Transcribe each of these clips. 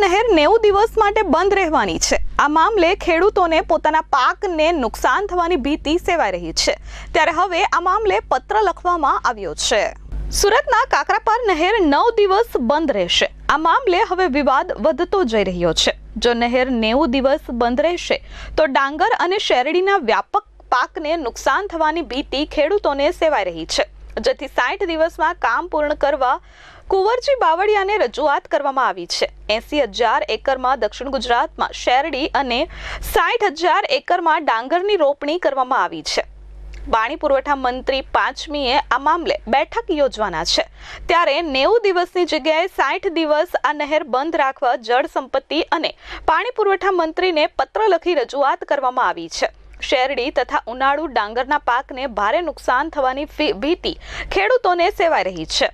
નહેર નેવું દિવસ માટે બંધ રહેવાની છે. આ મામલે ખેડૂતોને પોતાના પાકને નુકસાન થવાની ભીતિ સેવાઈ રહી છે. ત્યારે હવે આ મામલે પત્ર લખવામાં આવ્યો છે. સુરતના કાકરાપાર નહેર નવ દિવસ બંધ રહેશે. આ મામલે હવે વિવાદ વધતો જઈ રહ્યો છે. જો નહેર નેવું દિવસ બંધ રહેશે, તો ડાંગર અને શેરડીના વ્યાપક પાકને નુકસાન થવાની ભીતિ ખેડૂતોને સેવાઈ રહી છે. જેથી સાઠ દિવસમાં કામ પૂર્ણ કરવા કુંવરજી બાવળિયાને રજૂઆત કરવામાં આવી છે. એસી હજાર એકરમાં દક્ષિણ ગુજરાતમાં શેરડી અને સાઠ હજાર એકરમાં ડાંગરની રોપણી કરવામાં આવી છે. પાણી પુરવઠા મંત્રી પાંચમીએ આ મામલે બેઠક યોજવાના છે. ત્યારે નેવું દિવસની જગ્યાએ સાઠ દિવસ આ નહેર બંધ રાખવા જળ સંપત્તિ અને પાણી પુરવઠા મંત્રીને પત્ર લખી રજૂઆત કરવામાં આવી છે. શેરડી તથા ઉનાળુ ડાંગરના પાકને ભારે નુકસાન થવાની ભીતિ ખેડૂતોને સેવાઈ રહી છે.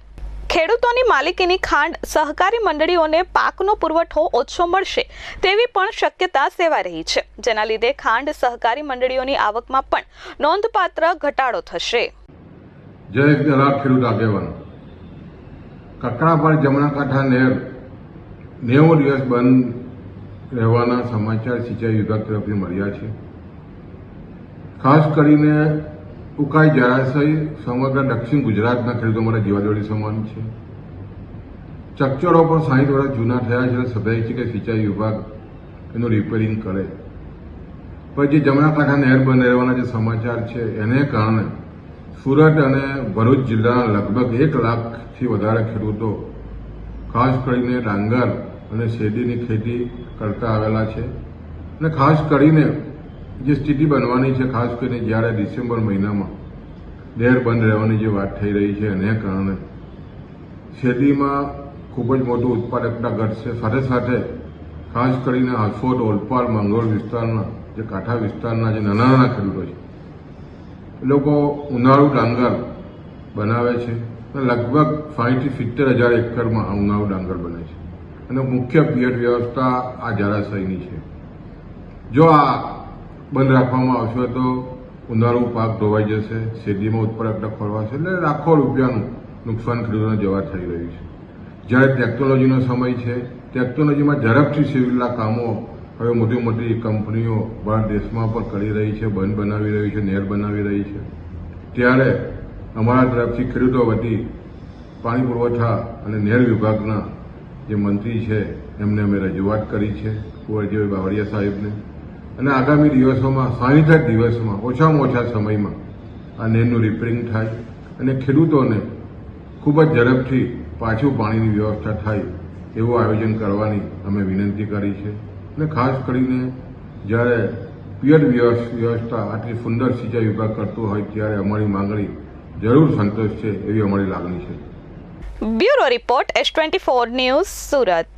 ખેડૂતોની માલિકીની ખાંડ સહકારી મંડળીઓને પાકનો પુરવઠો ઓછો મળશે તેવી પણ શક્યતા સેવાઈ રહી છે, જેના લીધે ખાંડ સહકારી મંડળીઓની આવકમાં પણ નોંધપાત્ર ઘટાડો થશે. જય જલાલ ખેડૂત આગેવાન. કકડાપાડ જમણાકાંઠા નહેર નેવું દિવસ બંધ રહેવાના સમાચાર સિંચાઈ વિભાગ તરફથી મળ્યા છે. ખાસ કરીને ઉકાઈ જળાશય સમગ્ર દક્ષિણ ગુજરાતના ખેડૂતો માટે જીવાદોરી સમાન છે. ચકચરો પણ સાહીઠ વર્ષ જૂના થયા છે સભ્ય છે કે સિંચાઈ વિભાગ એનું રિપેરિંગ કરે. પણ જે જમણા કાંઠા નહેર બંધ રહેવાના જે સમાચાર છે, એને કારણે સુરત અને ભરૂચ જિલ્લાના લગભગ એક લાખથી વધારે ખેડૂતો ખાસ કરીને ડાંગર અને શેરડીની ખેતી કરતા આવેલા છે. અને ખાસ કરીને જે સ્થિતિ બનવાની છે, ખાસ કરીને જ્યારે ડિસેમ્બર મહિનામાં નહેર બંધ રહેવાની જે વાત થઈ રહી છે, એને કારણે શેરડીમાં ખૂબ જ મોટું ઉત્પાદકતા ઘટશે. સાથે સાથે ખાસ કરીને હાંસોદ ઓલપાડ, માંગરોળ વિસ્તારના જે કાંઠા વિસ્તારના જે નાના નાના ખેડૂતો છે, એ લોકો ઉનાળુ ડાંગર બનાવે છે લગભગ સાહીઠથી સિત્તેર હજાર એકરમાં આ ઉનાળુ ડાંગર બને છે. અને મુખ્ય પિયત વ્યવસ્થા આ જળાશયની છે. જો આ બંધ રાખવામાં આવશે તો ઉનાળુ પાક ધોવાઈ જશે, શેરડીમાં ઉત્પાદકતા ખોરવાશે એટલે લાખો રૂપિયાનું નુકસાન ખેડૂતોને જવા થઈ રહ્યું છે. જ્યારે ટેકનોલોજીનો સમય છે, ટેકનોલોજીમાં ઝડપથી સિવિલના કામો હવે મોટી મોટી કંપનીઓ ભારત દેશમાં પણ કરી રહી છે, બંધ બનાવી રહી છે નહેર બનાવી રહી છે. ત્યારે અમારા તરફથી ખેડૂતો વતી પાણી પુરવઠા અને નહેર વિભાગના જે મંત્રી છે, એમને અમે રજૂઆત કરી છે, કુંવરજીભાઈ બાવળિયા સાહેબને. અને આગામી દિવસોમાં, સાહીઠ દિવસમાં, ઓછામાં ઓછા સમયમાં આ નેરનું રિપેરિંગ થાય અને ખેડૂતોને ખૂબ જ ઝડપથી પાછું પાણીની વ્યવસ્થા થાય એવું આયોજન કરવાની અમે વિનંતી કરી છે. અને ખાસ કરીને જ્યારે પિયર વ્યવસ્થા આટલી સુંદર સિંચાઈ વિભાગ કરતો હોય ત્યારે અમારી માંગણી જરૂર સંતોષ છે એવી અમારી લાગણી છે. Bureau report S twenty four news Surat.